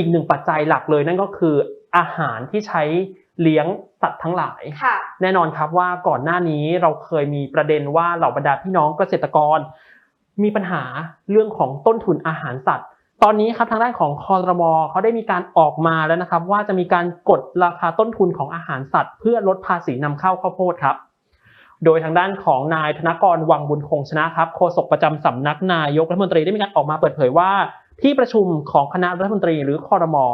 อีกหนึ่งปัจจัยหลักเลยนั่นก็คืออาหารที่ใช้เลี้ยงสัตว์ทั้งหลายค่ะแน่นอนครับว่าก่อนหน้านี้เราเคยมีประเด็นว่าเหล่าบรรดาพี่น้องเกษตรกร มีปัญหาเรื่องของต้นทุนอาหารสัตว์ ตอนนี้ครับทางด้านของคอรมอเขาได้มีการออกมาแล้วนะครับ ว่าจะมีการกดราคาต้นทุนของอาหารสัตว์ เพื่อลดภาษีนำเข้าข้าวโพดครับ โดยทางด้านของนายธนกรวังบุญคงชนะครับโฆษกประจำสำนักนายกรัฐมนตรีได้มีการออกมาเปิดเผยว่า ที่ประชุมของคณะรัฐมนตรีหรือคอรมอ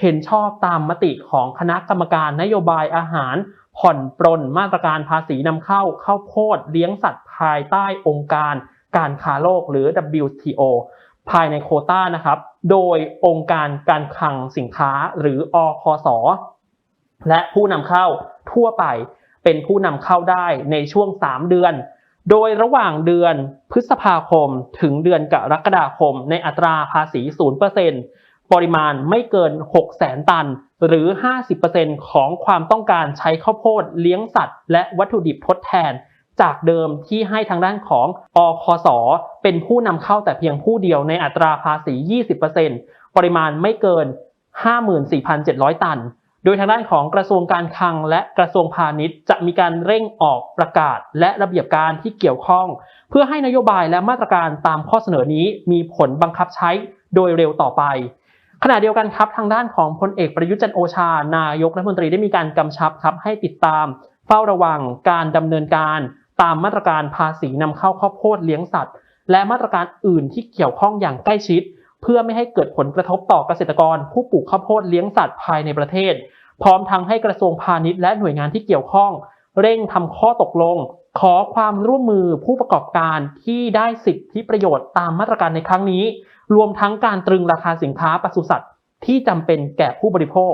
เห็นชอบตามมติของคณะกรรมการนโยบายอาหาร ผ่อนปรนมาตรการภาษีนำเข้าข้าวโพดเลี้ยงสัตว์ภายใต้องค์การ การค้าโลกหรือ WTO ภายในโคต้านะครับ โดยองค์การการคลังสินค้าหรืออคส และผู้นำเข้าทั่วไปเป็นผู้นำเข้าได้ในช่วง 3 เดือน โดยระหว่างเดือนพฤษภาคมถึงเดือนกรกฎาคม ในอัตราภาษี 0%ปริมาณไม่เกิน 6 แสนตัน หรือ 50%ของความต้องการใช้ข้าวโพดเลี้ยงสัตว์ และวัตถุดิบทดแทน จากเดิมที่ให้ทางด้านของอคส เป็นผู้นำเข้าแต่เพียงผู้เดียวในอัตราภาษี 20%ปริมาณไม่เกิน 54,700 ตัน โดยทางด้านของกระทรวงการคลังและกระทรวงพาณิชย์ จะมีการเร่งออกประกาศและระเบียบการที่เกี่ยวข้อง เพื่อให้นโยบายและมาตรการตามข้อเสนอนี้มีผลบังคับใช้โดยเร็วต่อไปขณะเดียวกันครับทางด้านของพลเอกประยุทธ์จันโอชา นายกรัฐมนตรีได้มีการกำชับครับให้ติดตาม เฝ้าระวังการดำเนินการตามมาตรการภาษีนำเข้าข้าวโพดเลี้ยงสัตว์ และมาตรการอื่นที่เกี่ยวข้องอย่างใกล้ชิด เพื่อไม่ให้เกิดผลกระทบต่อเกษตรกร ผู้ปลูกข้าวโพดเลี้ยงสัตว์ภายในประเทศ พร้อมทั้งให้กระทรวงพาณิชย์และหน่วยงานที่เกี่ยวข้อง เร่งทำข้อตกลง ขอความร่วมมือผู้ประกอบการที่ได้สิทธิประโยชน์ตามมาตรการในครั้งนี้ รวมทั้งการตรึงราคาสินค้าปศุสัตว์ที่จำเป็นแก่ผู้บริโภค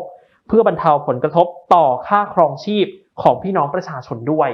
เพื่อบรรเทาผลกระทบต่อค่าครองชีพของพี่น้องประชาชนด้วย